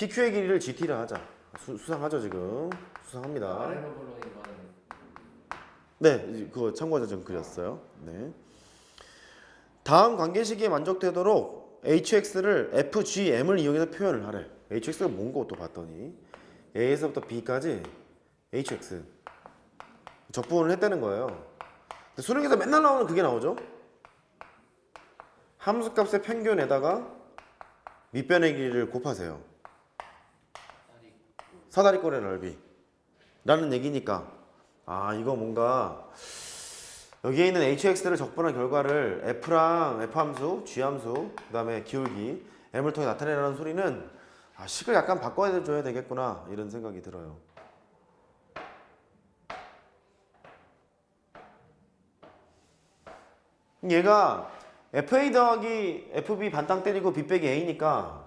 PQ의 길이를 GT라 하자. 수, 수상하죠 지금. 수상합니다. 아래로 거는 네, 이제 그거 참고해서 좀 그렸어요. 네. 다음 관계식이 만족되도록 hx를 fgm을 이용해서 표현을 하래. hx가 뭔고 또 봤더니 a에서부터 b까지 hx 적분을 했다는 거예요. 근데 수능에서 맨날 나오는 그게 나오죠. 함수값의 평균에다가 밑변의 길이를 곱하세요. 다리 사다리꼴의 넓이. 라는 얘기니까. 아 이거 뭔가 여기에 있는 hx를 적분한 결과를 f랑 f함수, g함수 그 다음에 기울기 m을 통해 나타내라는 소리는 아 식을 약간 바꿔줘야 되겠구나 이런 생각이 들어요. 얘가 fa 더하기 fb 반땅 때리고 b 빼기 a니까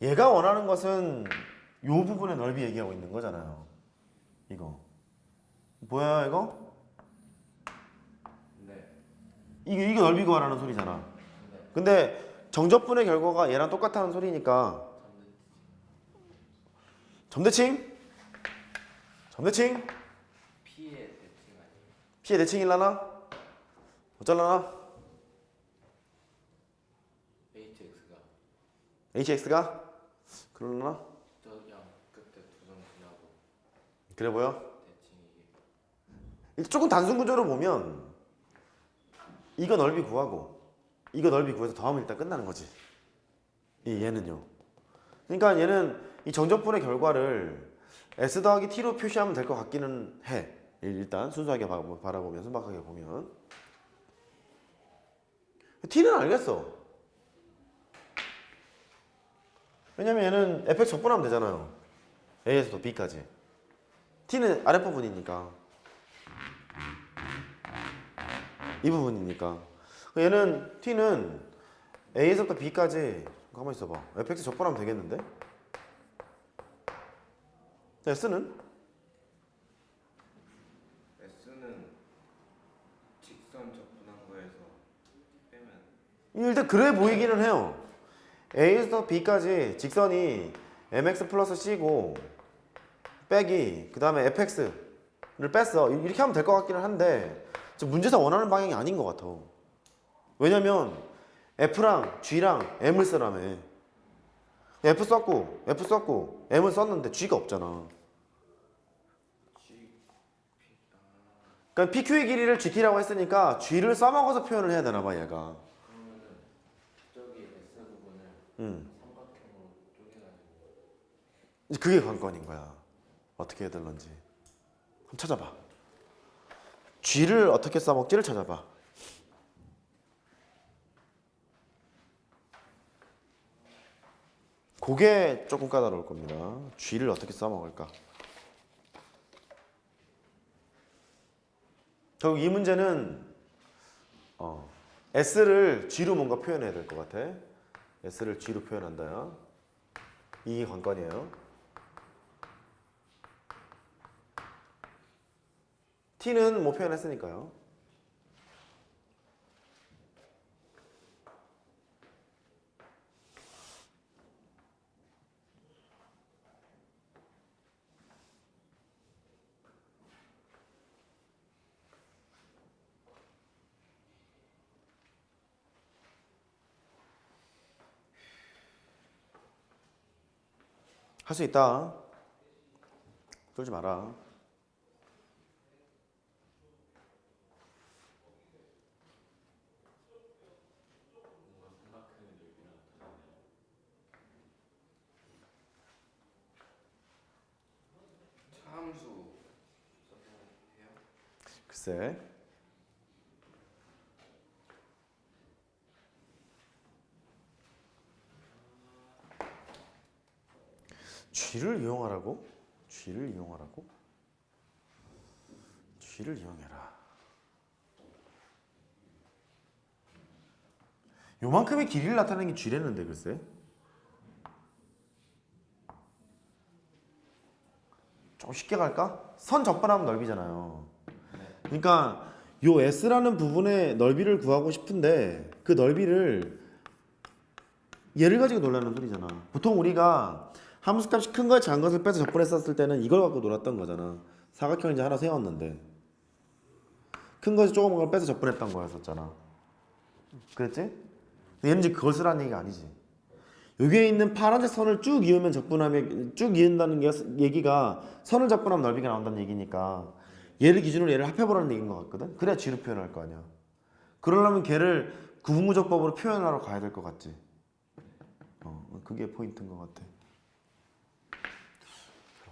얘가 원하는 것은 요 부분의 넓이 얘기하고 있는 거잖아요. 이거. 뭐야 이거? 네. 이게 이게 넓이 구하라는 소리잖아. 네. 근데 정적분의 결과가 얘랑 똑같다는 소리니까 점대칭? 점대칭? P의 대칭 아니에요? 피해 대칭일라나? 어쩔라나? HX가 HX가? 그럴라나? 저양 끝에 두점 지나고 그래 보여? 조금 단순 구조로 보면 이거 넓이 구하고 이거 넓이 구해서 더하면 일단 끝나는 거지. 이 얘는요. 그러니까 얘는 이 정적분의 결과를 s 더하기 t로 표시하면 될 것 같기는 해. 일단 순수하게 바- 바라보면 순박하게 보면 t는 알겠어. 왜냐면 얘는 fx 적분하면 되잖아요. a에서도 b까지. T는 아랫부분이니까. 이 부분이니까. 얘는 t는 a에서부터 b까지 가만 있어봐. fx 적분하면 되겠는데? s는? S는 직선 접근한 거에서 빼면 일단 그래 보이기는 해요. A에서 b까지 직선이 mx 플러스 c고 빼기 그 다음에 fx를 뺐어. 이렇게 하면 될 것 같기는 한데 문제에서 원하는 방향이 아닌 것 같아. 왜냐면 f랑 g랑 m을 쓰라며. F 썼고 f 썼고 m을 썼는데 g가 없잖아. 그러니까 PQ의 길이를 GT라고 했으니까 G를 써먹어서 표현을 해야 되나 봐 얘가. 음. 그게 관건인 거야 어떻게 해야 될런지. 한번 찾아봐. G를 어떻게 써먹지를 찾아봐. 그게 조금 까다로울 겁니다. G를 어떻게 써먹을까? 결국 이 문제는 어, S를 G로 뭔가 표현해야 될 것 같아. S를 G로 표현한다. 이게 관건이에요 T는 뭐 표현했으니까요. 할 수 있다. 쫄지 마라 차함수 써도 해요? 글쎄 쥐를 이용하라고? 쥐를 이용하라고? 쥐를 이용해라 요만큼의 길이를 나타내는 게 쥐랬는데 글쎄 좀 쉽게 갈까? 선 접근하면 넓이잖아요 그러니까 요 S라는 부분의 넓이를 구하고 싶은데 그 넓이를 얘를 가지고 놀라는 소리잖아. 보통 우리가 함수값이 큰 거, 작은 것을 빼서 적분했었을 때는 이걸 갖고 놀았던 거잖아. 사각형 이제 하나 세웠는데 큰 것이 조그만 걸 빼서 적분했던 거였었잖아. 그랬지? 얘는 이제 그걸 쓰라는 얘기가 아니지. 여기에 있는 파란색 선을 쭉 이으면 적분하면 쭉 이은다는 게 얘기가 선을 적분하면 넓이가 나온다는 얘기니까 얘를 기준으로 얘를 합해보라는 얘기인 것 같거든. 그래야 G로 표현할 거 아니야. 그러려면 걔를 구분구조법으로 표현하러 가야 될 것 같지. 어, 그게 포인트인 것 같아.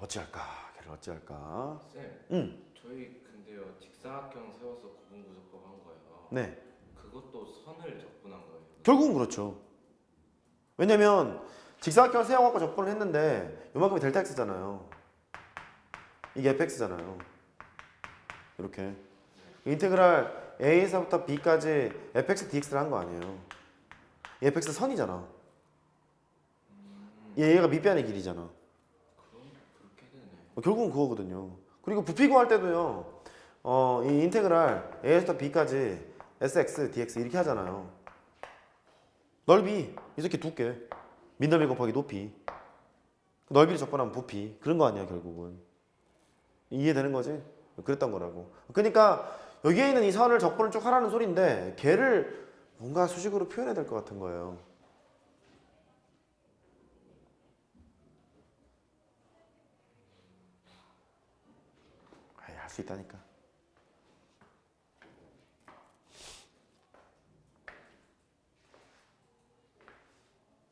어찌할까? 걔를 어찌할까? 쌤, 응. 저희 근데요 직사각형 세워서 구분구조법 한 거예요. 네. 그것도 선을 적분한 거예요. 결국은 그렇죠. 왜냐면 직사각형을 세워갖고 적분을 했는데 요만큼이 델타 x잖아요. 이게 fx잖아요. 이렇게 인테그랄 a에서부터 b까지 fx dx를 한 거 아니에요. 이 fx 선이잖아. 얘 얘가 밑변의 길이잖아. 어, 결국은 그거거든요. 그리고 부피 구할 때도요. 어, 이 인테그랄 a에서 b까지 sx, dx 이렇게 하잖아요. 넓이 이렇게 두께, 민넓이 곱하기 높이. 넓이를 적분하면 부피 그런 거 아니야 결국은. 이해되는 거지? 그랬던 거라고. 그러니까 여기에 있는 이 선을 적분을 쭉 하라는 소리인데 걔를 뭔가 수식으로 표현해야 될 것 같은 거예요. 할 수 있다니까.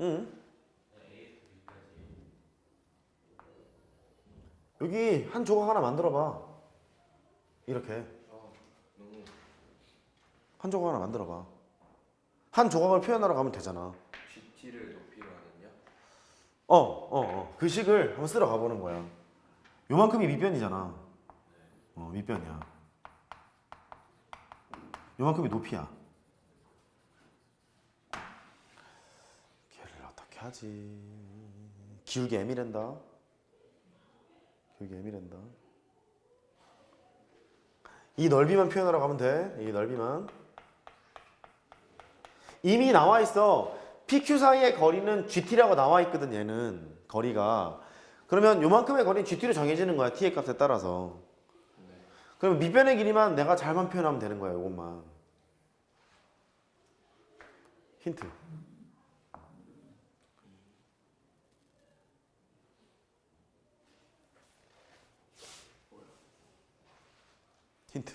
응. 여기 한 조각 하나 만들어 봐. 이렇게 아한 조각 하나 만들어 봐. 한 조각을 표현하러 가면 되잖아. GT를 높이로 하는요? 어, 어, 어. 그 식을 한번 쓰러 가보는 거야. 요만큼이 밑변이잖아. 어, 밑변이야. 요만큼이 높이야. 걔를 어떻게 하지? 기울기 M이란다. 기울기 M이란다. 이 넓이만 표현하러 가면 돼. 이 넓이만. 이미 나와 있어. PQ 사이의 거리는 GT라고 나와 있거든, 얘는. 거리가. 그러면 요만큼의 거리는 GT로 정해지는 거야, T의 값에 따라서. 네. 그럼 밑변의 길이만 내가 잘만 표현하면 되는 거야, 요것만. 힌트. 힌트.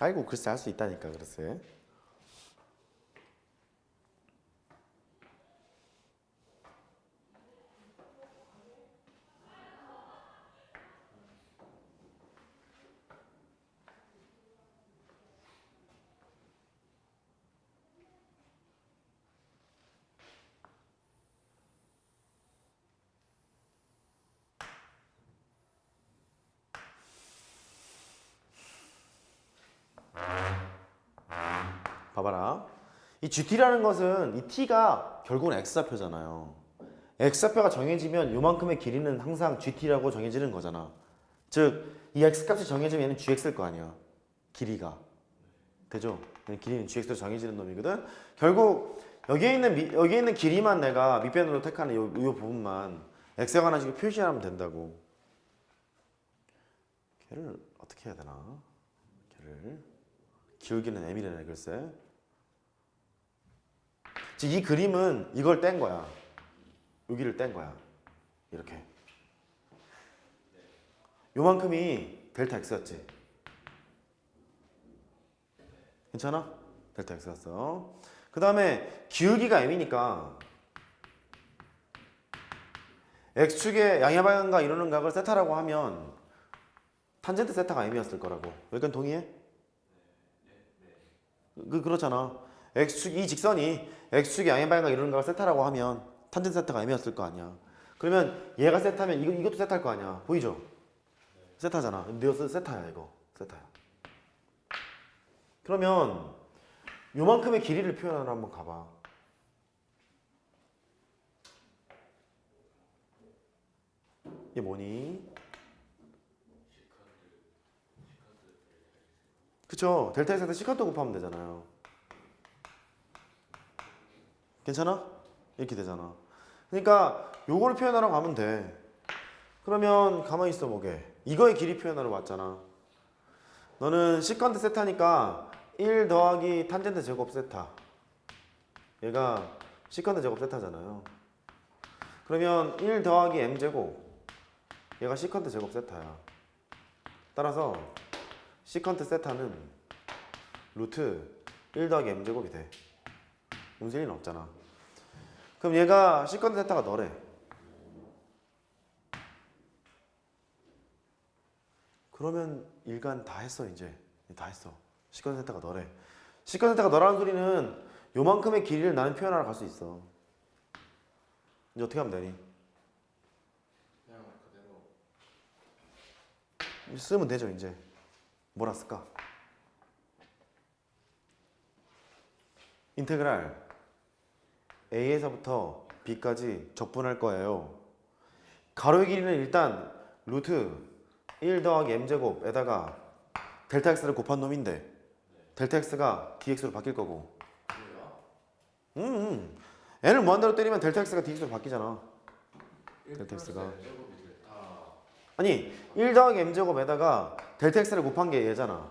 아이고 글쎄 할 수 있다니까 글쎄. 봐봐라. 이 GT라는 것은 이 T가 결국은 X좌표잖아요. X좌표가 정해지면 요만큼의 길이는 항상 GT라고 정해지는 거잖아. 즉, 이 X값이 정해지면 얘는 GX일 거 아니야. 길이가. 되죠? 길이는 GX로 정해지는 놈이거든. 결국 여기에 있는 미- 여기에 있는 길이만 내가 밑변으로 택하는 요, 요 부분만 X가 하나씩 표시하면 된다고. 걔를 어떻게 해야 되나? 걔를 기울기는 M이라네 글쎄. 이 그림은 이걸 뗀 거야. 여기를 뗀 거야. 이렇게. 요만큼이 델타 X였지. 괜찮아? 델타 X였어. 그 다음에 기울기가 M이니까 X축의 양의 방향과 이루는 각을 세타라고 하면 탄젠트 세타가 M이었을 거라고. 여기까지 동의해? 그 그렇잖아. X축 이 직선이 x축의 양의 방향과 이루는 각을 세타라고 하면 탄젠트 세타가 M이었을 거 아니야. 그러면 얘가 세타면 이거 이것도 세타일 거 아니야. 보이죠? 세타잖아. 네오스 세타야 이거. 세타야. 그러면 요만큼의 길이를 표현하러 한번 가봐. 이게 뭐니? 그쵸 델타 x한테 시컨트 곱하면 되잖아요 괜찮아? 이렇게 되잖아. 그러니까 요거를 표현하라고 하면 돼. 그러면 가만히 있어 보게. 이거의 길이 표현하러 왔잖아. 너는 시컨트 세타니까 1 더하기 탄젠트 제곱 세타. 얘가 시컨트 제곱 세타잖아요. 그러면 1 더하기 m 제곱. 얘가 시컨트 제곱 세타야. 따라서 시컨트 세타는 루트 1 더하기 m 제곱이 돼 문제는 없잖아. 그럼 얘가 시컨트 세타가 너래. 그러면 일간 다 했어 이제. 다 했어. 시컨트 세타가 너래. 시컨트 세타가 너라는 소리는 요만큼의 길이를 나는 표현하러 갈 수 있어. 이제 어떻게 하면 되니? 그냥 그대로. 쓰면 되죠 이제. 뭐라 쓸까? 인테그랄 a에서부터 b까지 적분할 거예요 가로의 길이는 일단 루트 1 더하기 m제곱에다가 델타 x를 곱한 놈인데 델타 x가 dx로 바뀔 거고? 음, 음. n을 무한대로 때리면 델타 x가 dx로 바뀌잖아 1 델타 X가. 아니 1 더하기 m제곱에다가 델타 x를 곱한 게 얘잖아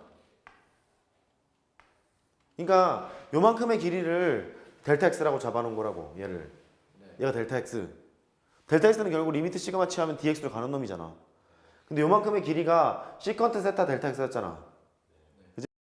그러니까 요만큼의 길이를 델타 x라고 잡아놓은 거라고 얘를. 네. 얘가 델타 x 델타 x는 결국 리미트 시그마 취하면 dx로 가는 놈이잖아. 근데 요만큼의 길이가 시컨트 세타 델타 x였잖아